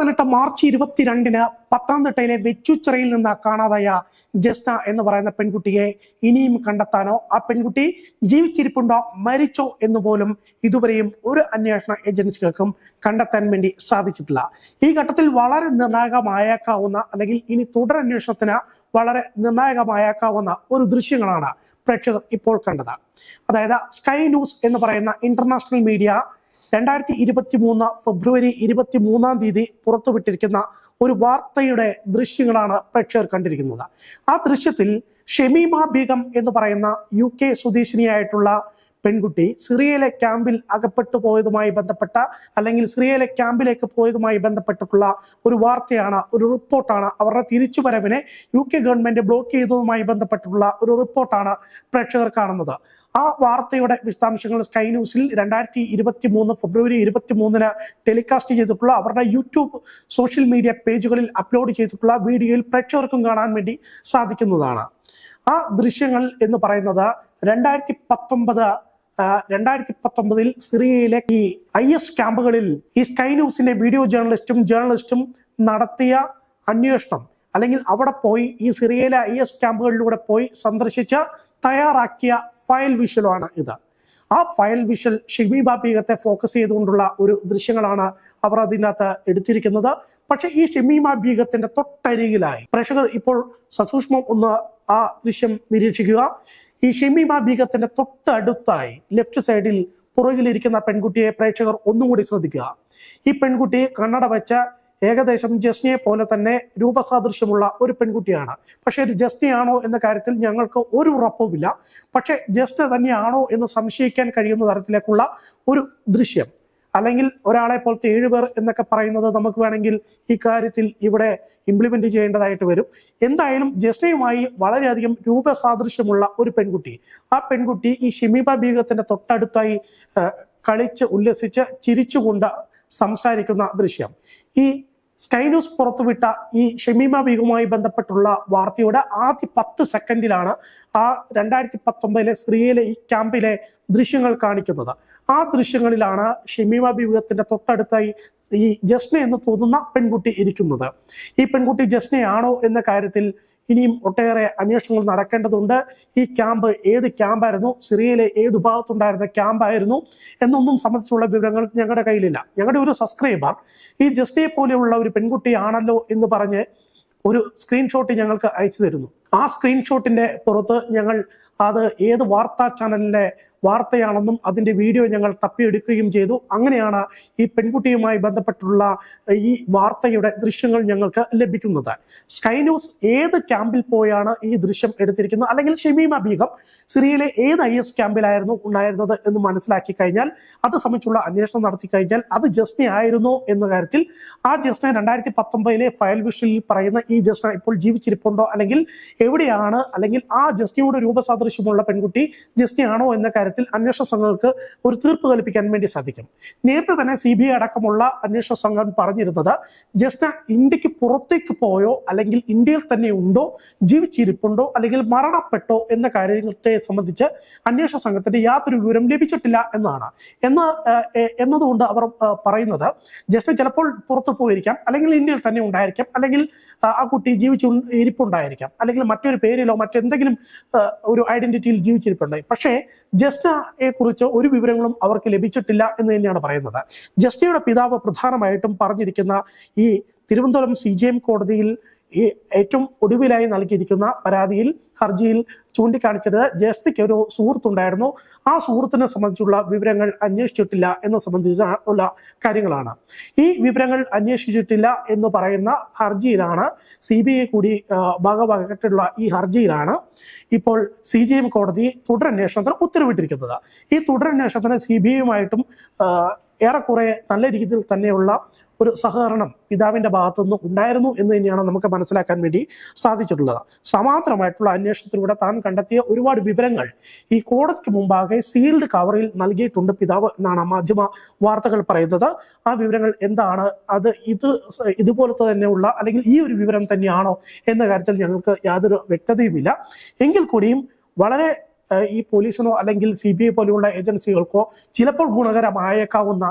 പതിനെട്ട് മാർച്ച് ഇരുപത്തിരണ്ടിന് പത്തനംതിട്ടയിലെ വെച്ചുച്ചിറയിൽ നിന്ന് കാണാതായ ജസ്ന എന്ന് പറയുന്ന പെൺകുട്ടിയെ ഇനിയും കണ്ടെത്താനോ? ആ പെൺകുട്ടി ജീവിച്ചിരിപ്പുണ്ടോ? മരിച്ചോ എന്ന് പോലും ഇതുവരെയും ഒരു അന്വേഷണ ഏജൻസികൾക്കും കണ്ടെത്താൻ വേണ്ടി സാധിച്ചിട്ടില്ല. ഈ ഘട്ടത്തിൽ വളരെ നിർണായകമായേക്കാവുന്ന അല്ലെങ്കിൽ ഇനി തുടരന്വേഷണത്തിന് വളരെ നിർണായകമായേക്കാവുന്ന ഒരു ദൃശ്യങ്ങളാണ് പ്രേക്ഷകർ ഇപ്പോൾ കണ്ടത്. അതായത് സ്കൈ ന്യൂസ് എന്ന് പറയുന്ന ഇന്റർനാഷണൽ മീഡിയ രണ്ടായിരത്തി ഇരുപത്തി മൂന്ന് ഫെബ്രുവരി ഇരുപത്തി മൂന്നാം തീയതി പുറത്തുവിട്ടിരിക്കുന്ന ഒരു വാർത്തയുടെ ദൃശ്യങ്ങളാണ് പ്രേക്ഷകർ കണ്ടിരിക്കുന്നത്. ആ ദൃശ്യത്തിൽ ഷെമീമ ബീഗം എന്ന് പറയുന്ന യു കെ സ്വദേശിനിയായിട്ടുള്ള പെൺകുട്ടി സിറിയയിലെ ക്യാമ്പിൽ അകപ്പെട്ടു പോയതുമായി ബന്ധപ്പെട്ട അല്ലെങ്കിൽ സിറിയയിലെ ക്യാമ്പിലേക്ക് പോയതുമായി ബന്ധപ്പെട്ടിട്ടുള്ള ഒരു വാർത്തയാണ് ഒരു റിപ്പോർട്ടാണ് അവരുടെ തിരിച്ചുവരവിനെ യു കെ ഗവൺമെന്റ് ബ്ലോക്ക് ചെയ്തതുമായി ബന്ധപ്പെട്ടിട്ടുള്ള ഒരു റിപ്പോർട്ടാണ് പ്രേക്ഷകർ കാണുന്നത്. ആ വാർത്തയുടെ വിശദാംശങ്ങൾ സ്കൈ ന്യൂസിൽ രണ്ടായിരത്തി ഇരുപത്തി മൂന്ന് ഫെബ്രുവരി ഇരുപത്തി മൂന്നിന് ടെലികാസ്റ്റ് ചെയ്തിട്ടുള്ള അവരുടെ യൂട്യൂബ് സോഷ്യൽ മീഡിയ പേജുകളിൽ അപ്ലോഡ് ചെയ്തിട്ടുള്ള വീഡിയോയിൽ പ്രേക്ഷകർക്കും കാണാൻ വേണ്ടി സാധിക്കുന്നതാണ്. ആ ദൃശ്യങ്ങൾ എന്ന് പറയുന്നത് രണ്ടായിരത്തി പത്തൊമ്പത് രണ്ടായിരത്തി പത്തൊമ്പതിൽ സിറിയയിലെ ഈ ഐ എസ് ക്യാമ്പുകളിൽ ഈ സ്കൈ ന്യൂസിന്റെ വീഡിയോ ജേർണലിസ്റ്റും ജേർണലിസ്റ്റും നടത്തിയ അന്വേഷണം അല്ലെങ്കിൽ അവിടെ പോയി ഈ സിറിയയിലെ ഐ എസ് ക്യാമ്പുകളിലൂടെ പോയി സന്ദർശിച്ച് തയ്യാറാക്കിയ ഫയൽ വിഷ്വലാണ് ഇത്. ആ ഫയൽ വിഷ്വൽ ഷിമി ബാബീഗത്തെ ഫോക്കസ് ചെയ്തുകൊണ്ടുള്ള ഒരു ദൃശ്യങ്ങളാണ് അവർ അതിനകത്ത് എടുത്തിരിക്കുന്നത്. പക്ഷെ ഈ ഷമീമ ബീഗത്തിന്റെ തൊട്ടരികിലായി പ്രേക്ഷകർ ഇപ്പോൾ സസൂക്ഷ്മം ഒന്ന് ആ ദൃശ്യം നിരീക്ഷിക്കുക. ഈ ഷമീമ ബീഗത്തിന്റെ തൊട്ടടുത്തായി ലെഫ്റ്റ് സൈഡിൽ പുറകിലിരിക്കുന്ന പെൺകുട്ടിയെ പ്രേക്ഷകർ ഒന്നുകൂടി ശ്രദ്ധിക്കുക. ഈ പെൺകുട്ടി കണ്ണട വെച്ച ഏകദേശം ജസ്നയെ പോലെ തന്നെ രൂപസാദൃശ്യമുള്ള ഒരു പെൺകുട്ടിയാണ്. പക്ഷേ ജസ്നയാണോ എന്ന കാര്യത്തിൽ ഞങ്ങൾക്ക് ഒരു ഉറപ്പുമില്ല. പക്ഷേ ജസ്ന തന്നെയാണോ എന്ന് സംശയിക്കാൻ കഴിയുന്ന തരത്തിലേക്കുള്ള ഒരു ദൃശ്യം. അല്ലെങ്കിൽ ഒരാളെ പോലത്തെ ഏഴുപേർ എന്നൊക്കെ പറയുന്നത് നമുക്ക് വേണമെങ്കിൽ ഈ കാര്യത്തിൽ ഇവിടെ ഇംപ്ലിമെന്റ് ചെയ്യേണ്ടതായിട്ട് വരും. എന്തായാലും ജസ്നയുമായി വളരെയധികം രൂപസാദൃശ്യമുള്ള ഒരു പെൺകുട്ടി. ആ പെൺകുട്ടി ഈ ഷിമീബ ബീഗത്തിന്റെ തൊട്ടടുത്തായി കളിച്ച് ഉല്ലസിച്ച് ചിരിച്ചുകൊണ്ട് സംസാരിക്കുന്ന ദൃശ്യം. ഈ സ്കൈ ന്യൂസ് പുറത്തുവിട്ട ഈ ഷമീമ ബീഗുമായി ബന്ധപ്പെട്ടുള്ള വാർത്തയുടെ ആദ്യ പത്ത് സെക്കൻഡിലാണ് ആ രണ്ടായിരത്തി പത്തൊമ്പതിലെ സ്ത്രീയിലെ ഈ ക്യാമ്പിലെ ദൃശ്യങ്ങൾ കാണിക്കുന്നത്. ആ ദൃശ്യങ്ങളിലാണ് ഷമീമ ബീഗത്തിന്റെ തൊട്ടടുത്തായി ഈ ജസ്ന എന്ന് തോന്നുന്ന പെൺകുട്ടി ഇരിക്കുന്നത്. ഈ പെൺകുട്ടി ജസ്നയാണോ എന്ന കാര്യത്തിൽ ഇനിയും ഒട്ടേറെ അന്വേഷണങ്ങൾ നടക്കേണ്ടതുണ്ട്. ഈ ക്യാമ്പ് ഏത് ക്യാമ്പായിരുന്നു? സിറിയയിലെ ഏത് ഭാഗത്തുണ്ടായിരുന്ന ക്യാമ്പായിരുന്നു? എന്നൊന്നും സംബന്ധിച്ചുള്ള വിവരങ്ങൾ ഞങ്ങളുടെ കയ്യിലില്ല. ഞങ്ങളുടെ ഒരു സബ്സ്ക്രൈബർ ഈ ജസ്റ്റിയെ പോലെയുള്ള ഒരു പെൺകുട്ടിയാണല്ലോ എന്ന് പറഞ്ഞ് ഒരു സ്ക്രീൻഷോട്ട് ഞങ്ങൾക്ക് അയച്ചു തരുന്നു. ആ സ്ക്രീൻഷോട്ടിന്റെ പുറത്ത് ഞങ്ങൾ അത് ഏത് വാർത്താ ചാനലിലെ വാർത്തയാണെന്നും അതിന്റെ വീഡിയോ ഞങ്ങൾ തപ്പിയെടുക്കുകയും ചെയ്തു. അങ്ങനെയാണ് ഈ പെൺകുട്ടിയുമായി ബന്ധപ്പെട്ടുള്ള ഈ വാർത്തയുടെ ദൃശ്യങ്ങൾ ഞങ്ങൾക്ക് ലഭിക്കുന്നത്. സ്കൈ ന്യൂസ് ഏത് ക്യാമ്പിൽ പോയാണ് ഈ ദൃശ്യം എടുത്തിരിക്കുന്നത്? അല്ലെങ്കിൽ ഷമീമ ബീഗം സിറിയയിലെ ഏത് ഐ എസ് ക്യാമ്പിലായിരുന്നു ഉണ്ടായിരുന്നത് എന്ന് മനസ്സിലാക്കി കഴിഞ്ഞാൽ അത് സംബന്ധിച്ചുള്ള അന്വേഷണം നടത്തി കഴിഞ്ഞാൽ അത് ജസ്ന ആയിരുന്നോ എന്ന കാര്യത്തിൽ ആ ജസ്ന രണ്ടായിരത്തി പത്തൊമ്പതിലെ ഫയൽ വിഷയിൽ പറയുന്ന ഈ ജസ്ന ഇപ്പോൾ ജീവിച്ചിരിപ്പുണ്ടോ? അല്ലെങ്കിൽ എവിടെയാണ്? അല്ലെങ്കിൽ ആ ജസ്നയോട് രൂപസാദൃശ്യമുള്ള പെൺകുട്ടി ജസ്നയാണോ എന്ന കാര്യത്തിൽ അന്വേഷണ സംഘങ്ങൾക്ക് ഒരു തീർപ്പ് കൽപ്പിക്കാൻ വേണ്ടി സാധിക്കും. നേരത്തെ തന്നെ സി ബി ഐ അടക്കമുള്ള അന്വേഷണ സംഘം പറഞ്ഞിരുന്നത് ജസ്റ്റ് ഇന്ത്യയ്ക്ക് പുറത്തേക്ക് പോയോ അല്ലെങ്കിൽ ഇന്ത്യയിൽ തന്നെ ഉണ്ടോ ജീവിച്ചിരിപ്പുണ്ടോ അല്ലെങ്കിൽ മരണപ്പെട്ടോ എന്ന കാര്യത്തെ സംബന്ധിച്ച് അന്വേഷണ സംഘത്തിന് യാതൊരു വിവരം ലഭിച്ചിട്ടില്ല എന്നാണ്. എന്ന് എന്നതുകൊണ്ട് അവർ പറയുന്നത് ജസ്റ്റ് ചിലപ്പോൾ പുറത്തു പോയിരിക്കാം അല്ലെങ്കിൽ ഇന്ത്യയിൽ തന്നെ ഉണ്ടായിരിക്കാം അല്ലെങ്കിൽ ആ, കുട്ടി ജീവിച്ചു ഇരിപ്പുണ്ടായിരിക്കാം അല്ലെങ്കിൽ മറ്റൊരു പേരിലോ മറ്റെന്തെങ്കിലും ഒരു ഐഡന്റിറ്റിയിൽ ജീവിച്ചിരിപ്പുണ്ടായി. പക്ഷേ ജസ്നയെ കുറിച്ച് ഒരു വിവരങ്ങളും അവർക്ക് ലഭിച്ചിട്ടില്ല എന്ന് തന്നെയാണ് പറയുന്നത്. ജസ്റ്റയുടെ പിതാവ് പ്രധാനമായിട്ടും പറഞ്ഞിരിക്കുന്ന ഈ തിരുവനന്തപുരം സി കോടതിയിൽ ഈ ഏറ്റവും ഒടുവിലായി നൽകിയിരിക്കുന്ന പരാതിയിൽ ഹർജിയിൽ ചൂണ്ടിക്കാണിച്ചത് ജസ്റ്റിക്ക് ഒരു സുഹൃത്തുണ്ടായിരുന്നു. ആ സുഹൃത്തിനെ സംബന്ധിച്ചുള്ള വിവരങ്ങൾ അന്വേഷിച്ചിട്ടില്ല എന്ന് സംബന്ധിച്ച ഉള്ള കാര്യങ്ങളാണ്. ഈ വിവരങ്ങൾ അന്വേഷിച്ചിട്ടില്ല എന്ന് പറയുന്ന ഹർജിയിലാണ് സി ബി ഐ കൂടി ഭാഗമാകട്ടുള്ള ഈ ഹർജിയിലാണ് ഇപ്പോൾ സി ജി എം കോടതി തുടരന്വേഷണത്തിന് ഉത്തരവിട്ടിരിക്കുന്നത്. ഈ തുടരന്വേഷണത്തിന് സി ബി ഐയുമായിട്ടും ഏറെക്കുറെ നല്ല രീതിയിൽ തന്നെയുള്ള ഒരു സഹകരണം പിതാവിന്റെ ഭാഗത്തുനിന്ന് ഉണ്ടായിരുന്നു എന്ന് തന്നെയാണ് നമുക്ക് മനസ്സിലാക്കാൻ വേണ്ടി സാധിച്ചിട്ടുള്ളത്. സമാന്തരമായിട്ടുള്ള അന്വേഷണത്തിലൂടെ താൻ കണ്ടെത്തിയ ഒരുപാട് വിവരങ്ങൾ ഈ കോടതിക്ക് മുമ്പാകെ സീൽഡ് കവറിൽ നൽകിയിട്ടുണ്ട് പിതാവ് എന്നാണ് മാധ്യമ വാർത്തകൾ പറയുന്നത്. ആ വിവരങ്ങൾ എന്താണ്? അത് ഇത് ഇതുപോലത്തെ തന്നെയുള്ള അല്ലെങ്കിൽ ഈ ഒരു വിവരം തന്നെയാണോ എന്ന കാര്യത്തിൽ ഞങ്ങൾക്ക് യാതൊരു വ്യക്തതയുമില്ല. എങ്കിൽ കൂടിയും വളരെ ഈ പോലീസിനോ അല്ലെങ്കിൽ സി ബി ഐ പോലെയുള്ള ഏജൻസികൾക്കോ ചിലപ്പോൾ ഗുണകരമായേക്കാവുന്ന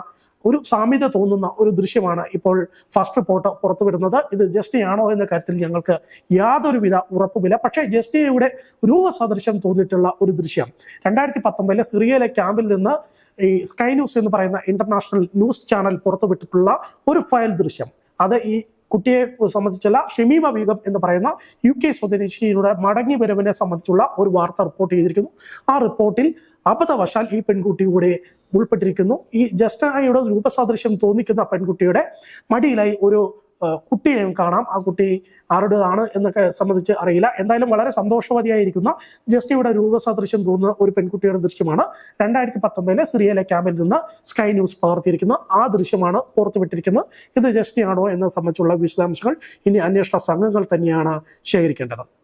ഒരു സാമ്യത തോന്നുന്ന ഒരു ദൃശ്യമാണ് ഇപ്പോൾ ഫസ്റ്റ് റിപ്പോർട്ട് പുറത്തുവിടുന്നത്. ഇത് ജസ്റ്റിയാണോ എന്ന കാര്യത്തിൽ ഞങ്ങൾക്ക് യാതൊരുവിധ ഉറപ്പുമില്ല. പക്ഷേ ജസ്റ്റിയയുടെ രൂപസദൃശ്യം തോന്നിയിട്ടുള്ള ഒരു ദൃശ്യം. രണ്ടായിരത്തി പത്തൊമ്പതിലെ സിറിയയിലെ ക്യാമ്പിൽ നിന്ന് ഈ സ്കൈ ന്യൂസ് എന്ന് പറയുന്ന ഇന്റർനാഷണൽ ന്യൂസ് ചാനൽ പുറത്തുവിട്ടിട്ടുള്ള ഒരു ഫയൽ ദൃശ്യം. അത് ഈ കുട്ടിയെ സംബന്ധിച്ചുള്ള ഷമീമ ബീഗം എന്ന് പറയുന്ന യു കെ സ്വദേശിയുടെ മടങ്ങി വരവിനെ സംബന്ധിച്ചുള്ള ഒരു വാർത്ത റിപ്പോർട്ട് ചെയ്തിരിക്കുന്നു. ആ റിപ്പോർട്ടിൽ അബദ്ധവശാൽ ഈ പെൺകുട്ടി കൂടെ ഉൾപ്പെട്ടിരിക്കുന്നു. ഈ ജസ്റ്റനായുടെ രൂപസാദൃശ്യം തോന്നിക്കുന്ന പെൺകുട്ടിയുടെ മടിയിലായി ഒരു കുട്ടിയെയും കാണാം. ആ കുട്ടി ആരുടേതാണ് എന്നൊക്കെ സംബന്ധിച്ച് അറിയില്ല. എന്തായാലും വളരെ സന്തോഷവതിയായിരിക്കുന്ന ജസ്റ്റിയുടെ രൂപസാദൃശ്യം തോന്നുന്ന ഒരു പെൺകുട്ടിയുടെ ദൃശ്യമാണ്. രണ്ടായിരത്തി പത്തൊമ്പതിലെ സിറിയയിലെ ക്യാമ്പിൽ നിന്ന് സ്കൈ ന്യൂസ് പകർത്തിയിരിക്കുന്ന ആ ദൃശ്യമാണ് പുറത്തുവിട്ടിരിക്കുന്നത്. ഇത് ജസ്റ്റിയാണോ എന്നത് സംബന്ധിച്ചുള്ള വിശദാംശങ്ങൾ ഇനി അന്വേഷണ സംഘങ്ങൾ തന്നെയാണ് ശേഖരിക്കേണ്ടത്.